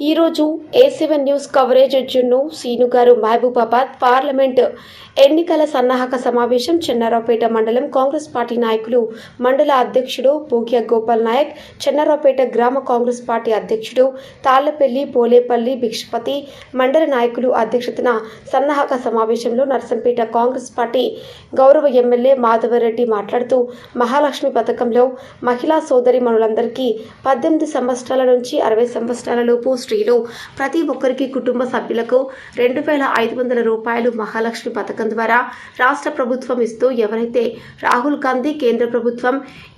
ఈరోజు A seven news coverage Junnu Seenu గారు Mahabubabad parliament ఎన్నికల సన్నాహక సమావేశం చెన్నారావుపేట మండలం కాంగ్రెస్ పార్టీ నాయకులు మండల అధ్యక్షుడు పోగ్య గోపాల్ నాయక్ చెన్నారావుపేట గ్రామ కాంగ్రెస్ పార్టీ అధ్యక్షుడు తాళ్ళపల్లి పోలేపల్లి భిక్షపతి మండల నాయకులు అధ్యక్షతన సన్నాహక సమావేశంలో నర్సంపేట కాంగ్రెస్ పార్టీ గౌరవ ఎమ్మెల్యే మాధవరెడ్డి మాట్లాడుతూ మహాలక్ష్మి పథకంలో మహిళా సోదరి మనులందరికీ పద్దెనిమిది సంవత్సరాల నుంచి అరవై సంవత్సరాల లోపు స్త్రీలు ప్రతి ఒక్కరికి కుటుంబ సభ్యులకు రెండు వేల ఐదు వందల రూపాయలు మహాలక్ష్మి పథకం ద్వారా రాష్ట్ర ప్రభుత్వం ఇస్తూ ఎవరైతే రాహుల్ గాంధీ కేంద్ర ప్రభుత్వం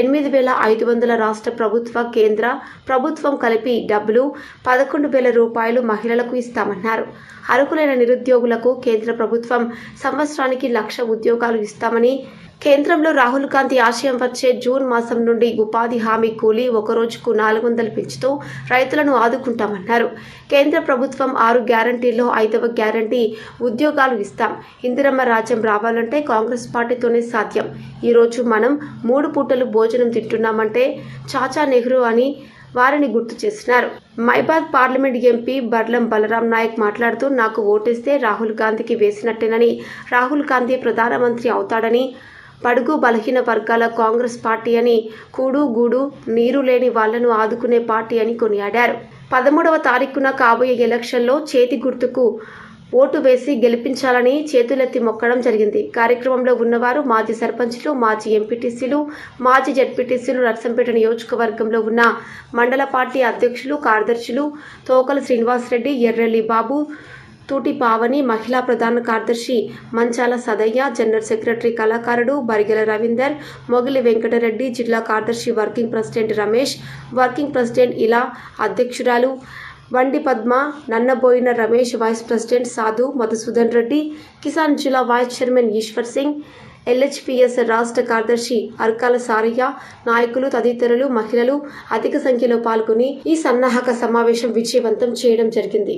ఎనిమిది వేల ఐదు వందల రాష్ట్ర ప్రభుత్వ కేంద్ర ప్రభుత్వం కలిపి డబ్బులు పదకొండు వేల రూపాయలు మహిళలకు ఇస్తామన్నారు. అర్హులైన నిరుద్యోగులకు కేంద్ర ప్రభుత్వం సంవత్సరానికి లక్ష ఉద్యోగాలు ఇస్తామని కేంద్రంలో రాహుల్ గాంధీ ఆశయం వచ్చే జూన్ మాసం నుండి ఉపాధి హామీ కూలీ ఒక రోజుకు నాలుగు వందలు పెంచుతూ రైతులను ఆదుకుంటామన్నారు. కేంద్ర ప్రభుత్వం ఆరు గ్యారంటీల్లో ఐదవ గ్యారంటీ ఉద్యోగాలు ఇస్తాం. ఇందిరమ్మ రాజ్యం రావాలంటే కాంగ్రెస్ పార్టీతోనే సాధ్యం. ఈరోజు మనం మూడు పూటలు భోజనం తింటున్నామంటే చాచా నెహ్రూ అని వారిని గుర్తు చేసినారు. మైబాద్ పార్లమెంట్ ఎంపీ బర్లం బలరాం నాయక్ మాట్లాడుతూ నాకు ఓటేస్తే రాహుల్ గాంధీకి వేసినట్టేనని రాహుల్ గాంధీ ప్రధానమంత్రి అవుతాడని బడుగు బలహీన వర్గాల కాంగ్రెస్ పార్టీ అని కూడు గూడు నీరు లేని వాళ్ళను ఆదుకునే పార్టీ అని కొనియాడారు. పదమూడవ తారీఖున కాబోయే ఎలక్షన్లో చేతి గుర్తుకు ఓటు వేసి గెలిపించాలని చేతులెత్తి మొక్కడం జరిగింది. కార్యక్రమంలో ఉన్నవారు మాజీ సర్పంచ్లు మాజీ ఎంపీటీసీలు మాజీ జడ్పీటీసీలు నర్సంపేట నియోజకవర్గంలో ఉన్న మండల పార్టీ అధ్యక్షులు కార్యదర్శులు తోకల శ్రీనివాసరెడ్డి ఎర్రల్లి బాబు తూటి పావని మహిళా ప్రధాన కార్యదర్శి మంచాల సదయ్య జనరల్ సెక్రటరీ కళాకారుడు బరిగెల రవీందర్ మొగిలి వెంకటరెడ్డి జిల్లా కార్యదర్శి working president Ramesh working president ఇలా అధ్యక్షురాలు వండి పద్మ నన్నబోయిన రమేష్ వైస్ ప్రెసిడెంట్ సాధు మధుసూదన్ రెడ్డి కిసాన్ జిల్లా vice chairman Eshwar Singh LHPS రాష్ట్ర కార్యదర్శి అర్కాల సారయ్య నాయకులు తదితరులు మహిళలు అధిక సంఖ్యలో పాల్గొని ఈ సన్నాహక సమావేశం విజయవంతం చేయడం జరిగింది.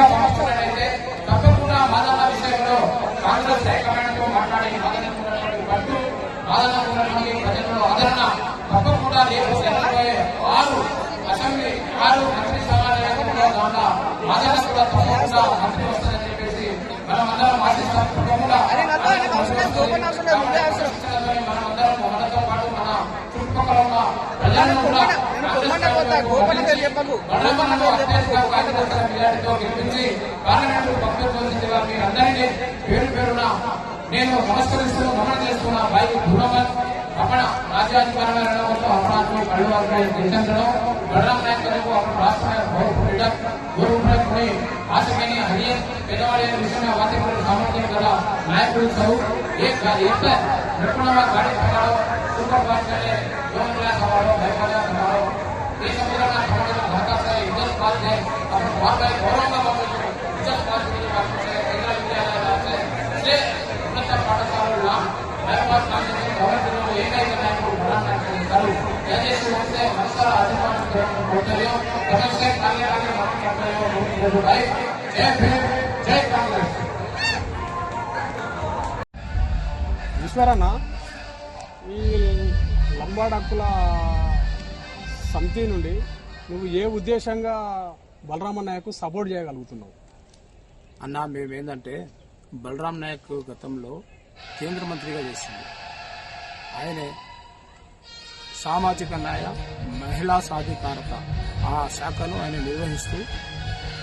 ఎంపీగా పంపుతున్నట్టయితే తప్పకుండా మాదన్న విషయంలో కాంగ్రెస్ హైకమాండ్తో మాట్లాడి మాదన్నటువంటి పట్టు మాదన్న ఉన్నటువంటి ప్రజల్లో ఆదరణ తప్పకుండా రేపు జరగబోయే ఆరు అసెంబ్లీ ఆరు మంత్రి సమావేశంలో దాంట్లో మాదన్న కూడా తప్పకుండా మంత్రి వస్తుందని చెప్పేసి మనం అందరం ఆశిస్తాం. తప్పకుండా మనమందరం మనతో పాటు ప్రజలను కూడా బొమ్మన్న పోతా గోపన్న పేరు చెప్పకు బొమ్మన్న పేరు చెప్పకు పేరు పేరున నేను నమస్కరిస్తూ నమనం చేస్తున్నా భాయి భూమవన్ అప్పణ రాజ్యాధికారంలో అప్పణాత్మ సూపర్ పార్టీ ఆన్లైన్ ఈశ్వరన్న ఈ లంబాడక్కుల సమితి నుండి నువ్వు ఏ ఉద్దేశంగా బలరామ నాయకు సపోర్ట్ చేయగలుగుతున్నావు అన్న మేమేందంటే బలరాం నాయక్ గతంలో కేంద్ర మంత్రిగా చేసింది. ఆయనే సామాజిక న్యాయ మహిళా సాధికారత ఆ శాఖను ఆయన నిర్వహిస్తూ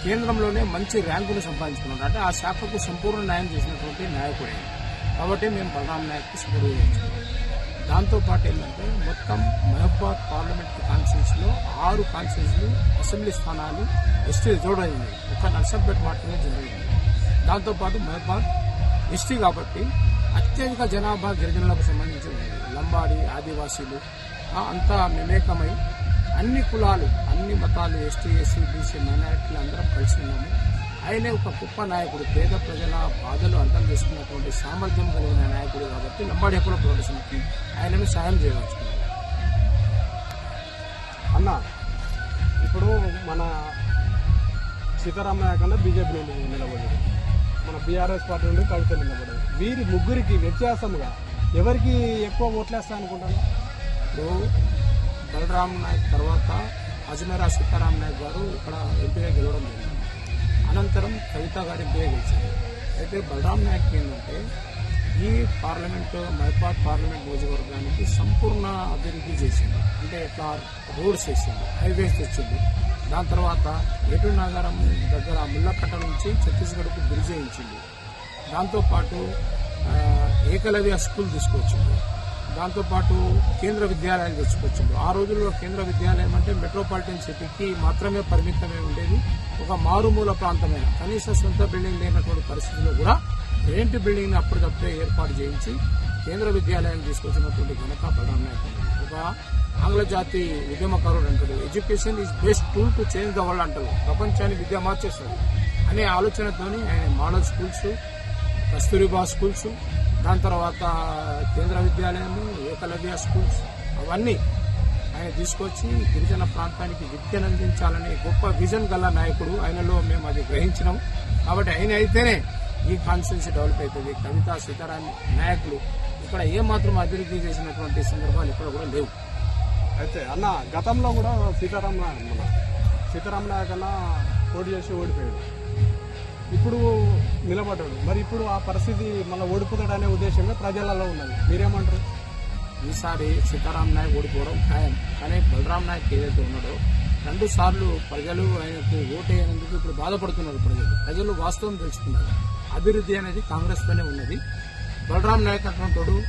కేంద్రంలోనే మంచి ర్యాంకును సంపాదించుకున్నాడు. అంటే ఆ శాఖకు సంపూర్ణ న్యాయం చేసినటువంటి నాయకుడే. కాబట్టి మేము బలరాం నాయక్కి సపోర్ట్ చేయించాం దాంతోపాటు ఏంటంటే మొత్తం మహబాద్ పార్లమెంట్ కాన్స్టిట్యూన్సీలో ఆరు కాన్స్టిట్యూన్సీలు అసెంబ్లీ స్థానాలు ఎస్టీ రిజర్వ్ అయింది ఒక నర్సంపేట మాత్రమే జరిగింది. దాంతోపాటు మహబాద్ ఎస్టీ కాబట్టి అత్యధిక జనాభా గిరిజనులకు సంబంధించి లంబాడి ఆదివాసీలు అంతా మమేకమై అన్ని కులాలు అన్ని మతాలు ఎస్టీ ఎస్సీ బీసీ మైనారిటీలు అందరం కలిసి ఉన్నాము. ఆయనే ఒక గొప్ప నాయకుడు. పేద ప్రజల బాధలు అర్థం చేసుకున్నటువంటి సామర్థ్యం కలిగిన నాయకుడు కాబట్టి లంబాడి హక్కుల ప్రదర్శనకి ఆయనను సాయం చేయవచ్చుకున్నాం అన్న ఇప్పుడు మన సీతారామ నాయక్ బీజేపీ నుండి నిలబడ్డాడు. మన బీఆర్ఎస్ పార్టీ నుండి కవిత నిలబడ్డాడు. వీరి ముగ్గురికి వ్యత్యాసముగా ఎవరికి ఎక్కువ ఓట్లేస్తా అనుకుంటాను ఇప్పుడు బలరామ్ నాయక్ తర్వాత అజ్మేరా సీతారాం నాయక్ గారు ఇక్కడ ఎంపీగా గెలవడం కవిత గారి ఎంపీగా అయితే బలరాం నాయక్ ఏంటంటే ఈ పార్లమెంట్ మైపాట్ పార్లమెంట్ నియోజకవర్గానికి సంపూర్ణ అభివృద్ధి చేసింది అంటే ఇట్లా రోడ్స్ వేసింది హైవేస్ తెచ్చింది దాని తర్వాత ఏటూ నగరం దగ్గర ముల్లకట్ట నుంచి ఛత్తీస్గఢ్కు బ్రిడ్జ్ వేయించింది దాంతోపాటు ఏకలవ్య స్కూల్ తీసుకొచ్చింది దాంతోపాటు కేంద్ర విద్యాలయాలు తెచ్చుకొచ్చింది ఆ రోజుల్లో కేంద్ర విద్యాలయం అంటే మెట్రోపాలిటన్ సిటీకి మాత్రమే పరిమితమై ఉండేది. ఒక మారుమూల ప్రాంతమైన కనీస సొంత బిల్డింగ్ లేనటువంటి పరిస్థితుల్లో కూడా రెంట్ బిల్డింగ్ని అప్పటికప్పుడే ఏర్పాటు చేయించి కేంద్ర విద్యాలయం తీసుకొచ్చినటువంటి ఘనత బలరాం ఒక ఆంగ్ల జాతి ఉద్యమకారుడు అంటాడు education is best tool to change the world అంటారు ప్రపంచాన్ని విద్య మార్చేస్తారు అనే ఆలోచనతోని ఆయన మోడల్ స్కూల్స్ కస్తూరిబా స్కూల్స్ దాని తర్వాత కేంద్ర విద్యాలయము ఏకలవ్య స్కూల్స్ అవన్నీ ఆయన తీసుకొచ్చి గిరిజన ప్రాంతానికి విద్యను అందించాలనే గొప్ప విజన్ గల నాయకుడు. ఆయనలో మేము అది గ్రహించినాం. కాబట్టి ఆయన అయితేనే ఈ కాన్స్టిట్యున్సీ డెవలప్ అవుతుంది. కవిత సీతారాం నాయకులు ఇక్కడ ఏమాత్రం అభివృద్ధి చేసినటువంటి సందర్భాలు ఇక్కడ కూడా లేవు. అయితే అన్న గతంలో కూడా సీతారాం నాయక్ మన సీతారాం నాయక్ పోటీ చేసి ఓడిపోయాడు. ఇప్పుడు నిలబడ్డాడు. మరి ఇప్పుడు ఆ పరిస్థితి మళ్ళీ ఓడిపోతాడనే ఉద్దేశంగా ప్రజలలో ఉన్నది. మీరేమంటారు? ఈసారి సీతారాం నాయక్ ఓడిపోవడం ఖాయం. కానీ బలరాం నాయక్ ఏదైతే ఉన్నాడో రెండు సార్లు ప్రజలు ఆయనకు ఓటేయనందుకు ఇప్పుడు బాధపడుతున్నారు ప్రజలు. ప్రజలు వాస్తవం తెలుసుకున్నారు. అభివృద్ధి అనేది కాంగ్రెస్తోనే ఉన్నది. బలరాం నాయక్ అటువంటి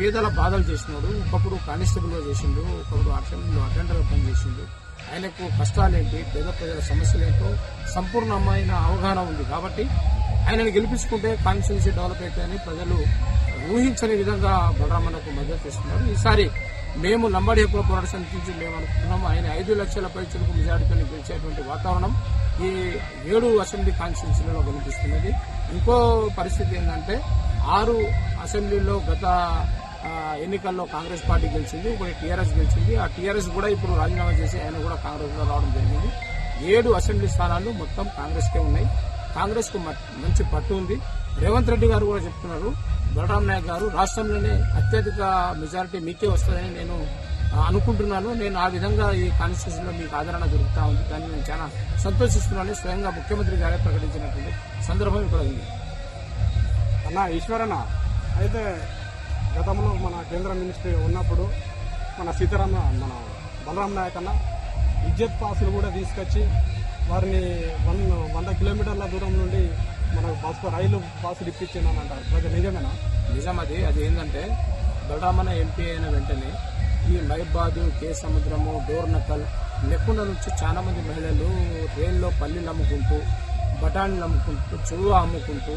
పేదల బాధలు చేసినాడు ఒకప్పుడు కానిస్టేబుల్గా చేసిండు ఒకప్పుడు అటెండర్లో అటెండర్గా పనిచేసిండు. ఆయనకు కష్టాలేంటి పేద ప్రజల సమస్యలేంటో సంపూర్ణమైన అవగాహన ఉంది. కాబట్టి ఆయనను గెలిపించుకుంటే కాన్స్టిట్యూన్సీ డెవలప్ అవుతాయని ప్రజలు ఊహించని విధంగా బలరామన్నకు మద్దతు ఇస్తున్నారు. ఈసారి మేము లంబాడి ఎక్కువ పోరాట సమితి నుంచి మేము అనుకుంటున్నాము. ఆయన ఐదు లక్షల పైచులకు మెజార్టీతో గెలిచేటువంటి వాతావరణం ఈ ఏడు అసెంబ్లీ కాన్స్టిట్యున్సీలలో కనిపిస్తున్నది. ఇంకో పరిస్థితి ఏంటంటే ఆరు అసెంబ్లీలో గత ఎన్నికల్లో కాంగ్రెస్ పార్టీ గెలిచింది ఒకటి టీఆర్ఎస్ గెలిచింది. ఆ టీఆర్ఎస్ కూడా ఇప్పుడు రాజీనామా చేసి ఆయన కూడా కాంగ్రెస్లో రావడం జరిగింది. ఏడు అసెంబ్లీ స్థానాలు మొత్తం కాంగ్రెస్కే ఉన్నాయి. కాంగ్రెస్కు మ- మంచి పట్టు ఉంది. రేవంత్ రెడ్డి గారు కూడా చెప్తున్నారు. బలరాం నాయక్ గారు రాష్ట్రంలోనే అత్యధిక మెజారిటీ మీకే వస్తుందని నేను అనుకుంటున్నాను. నేను ఆ విధంగా ఈ కాన్స్టిట్యూషన్లో మీకు ఆదరణ దొరుకుతా ఉంది. దాన్ని నేను చాలా సంతోషిస్తున్నాను. స్వయంగా ముఖ్యమంత్రి గారే ప్రకటించినటువంటి సందర్భం ఇక్కడ ఉంది. అన్న ఈశ్వరన్న అయితే గతంలో మన కేంద్ర మినిస్ట్రీ ఉన్నప్పుడు మన సీతారామ మన బలరాం నాయక్ అన్న విద్యుత్ పాసులు కూడా తీసుకొచ్చి వారిని వన్ వంద కిలోమీటర్ల దూరం నుండి మనకు బస్సు రైలు పాసులు ఇప్పించిందని అంటారు ప్రజలు నిజమేనా? నిజం అది. అది ఏంటంటే బలరామన్న ఎంపీ అయిన వెంటనే ఈ మైబాదు కే సముద్రము డోర్నకల్ లేకుండా నుంచి చాలా మంది మహిళలు ట్రైన్లో పల్లీలు అమ్ముకుంటూ బఠానీలు అమ్ముకుంటూ చెరువు అమ్ముకుంటూ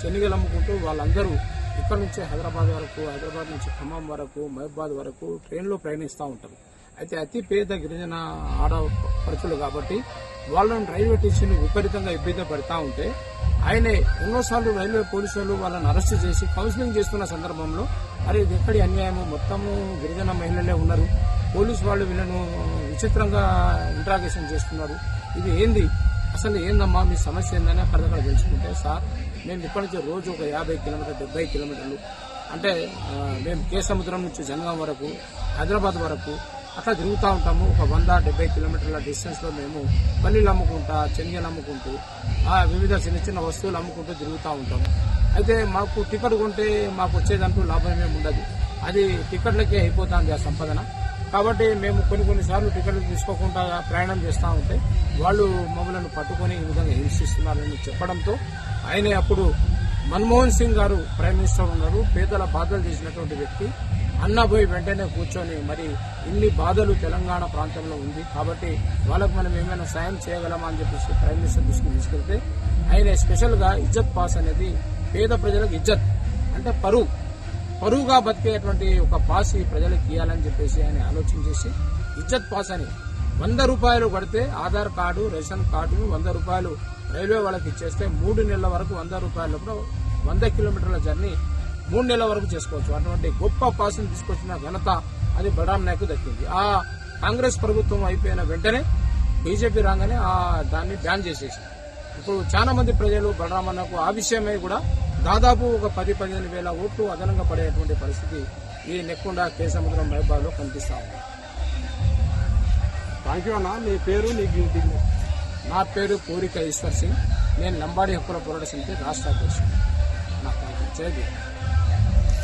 శనగలు అమ్ముకుంటూ వాళ్ళందరూ ఇక్కడ నుంచి హైదరాబాద్ వరకు హైదరాబాద్ నుంచి ఖమ్మం వరకు మహబాద్ వరకు ట్రైన్లో ప్రయాణిస్తూ ఉంటారు. అయితే అతి పేద గిరిజన ఆడపడుచులు కాబట్టి వాళ్ళని రైల్వే స్టేషన్ విపరీతంగా ఇబ్బంది పడతా ఉంటే ఆయనే ఎన్నోసార్లు రైల్వే పోలీసులు వాళ్ళని అరెస్ట్ చేసి కౌన్సిలింగ్ చేస్తున్న సందర్భంలో అరే ఇది ఎక్కడి అన్యాయము? మొత్తము గిరిజన మహిళలే ఉన్నారు. పోలీసు వాళ్ళు వీళ్ళను విచిత్రంగా ఇంట్రాగేషన్ చేస్తున్నారు. ఇది ఏంది? అసలు ఏందమ్మా మీ సమస్య ఏందని అక్కడ తెలుసుకుంటే సార్ మేము ఇప్పటి నుంచి రోజు ఒక యాభై కిలోమీటర్ డెబ్బై కిలోమీటర్లు అంటే మేము కే సముద్రం నుంచి జనగాం వరకు హైదరాబాద్ వరకు అట్లా తిరుగుతూ ఉంటాము. ఒక వంద డెబ్బై కిలోమీటర్ల డిస్టెన్స్లో మేము పల్లీలు అమ్ముకుంటా శనగలు అమ్ముకుంటూ ఆ వివిధ చిన్న చిన్న వస్తువులు అమ్ముకుంటూ తిరుగుతూ ఉంటాము. అయితే మాకు టికెట్ కొంటే మాకు వచ్చేదంటూ లాభం ఏమి ఉండదు. అది టికెట్లకే అయిపోతుంది ఆ సంపాదన. కాబట్టి మేము కొన్ని కొన్నిసార్లు టికెట్లు తీసుకోకుండా ప్రయాణం చేస్తూ ఉంటే వాళ్ళు మమ్మల్ని పట్టుకొని ఈ విధంగా హింసిస్తున్నారని చెప్పడంతో ఆయన అప్పుడు మన్మోహన్ సింగ్ గారు ప్రైమ్ మినిస్టర్ ఉన్నారు. పేదల బాధలు చేసినటువంటి వ్యక్తి. అన్న పోయి వెంటనే కూర్చొని మరి ఇన్ని బాధలు తెలంగాణ ప్రాంతంలో ఉంది. కాబట్టి వాళ్ళకు మనం ఏమైనా సాయం చేయగలమా అని చెప్పేసి ప్రైమ్ మినిస్టర్ దృష్టికి తీసుకెళ్తే ఆయన స్పెషల్గా ఇజ్జత్ పాస్ అనేది పేద ప్రజలకు ఇజ్జత్ అంటే పరువు. పరువుగా బతికేటువంటి ఒక పాస్ ఈ ప్రజలకు ఇవ్వాలని చెప్పేసి ఆయన ఆలోచన చేసి ఇజ్జత్ పాస్ అని వంద రూపాయలు కడితే ఆధార్ కార్డు రేషన్ కార్డు వంద రూపాయలు రైల్వే వాళ్ళకి ఇచ్చేస్తే మూడు నెలల వరకు వంద రూపాయలప్పుడు వంద కిలోమీటర్ల జర్నీ మూడు నెలల వరకు చేసుకోవచ్చు. అటువంటి గొప్ప పాస్ని తీసుకొచ్చిన ఘనత అది బలరాం నాయకు దక్కింది. ఆ కాంగ్రెస్ ప్రభుత్వం అయిపోయిన వెంటనే బీజేపీ రాగానే ఆ దాన్ని బ్యాన్ చేసేసి ఇప్పుడు చాలా మంది ప్రజలు బలరామన్నకు ఆ విషయమై కూడా దాదాపు ఒక పది పదిహేను వేల ఓట్లు అదనంగా పడేటువంటి పరిస్థితి ఈ నెక్కుండా కేసముద్రం మహబాద్లో కనిపిస్తా ఉంది. థ్యాంక్ యూ అన్న. నీ పేరు నీ డ్యూటీ నా పేరు పూరిక ఈశ్వర్ సింగ్. నేను లంబాడి హక్కుల పోరాట సమితి రాష్ట్ర అధ్యక్షుడు. నా పేరు జై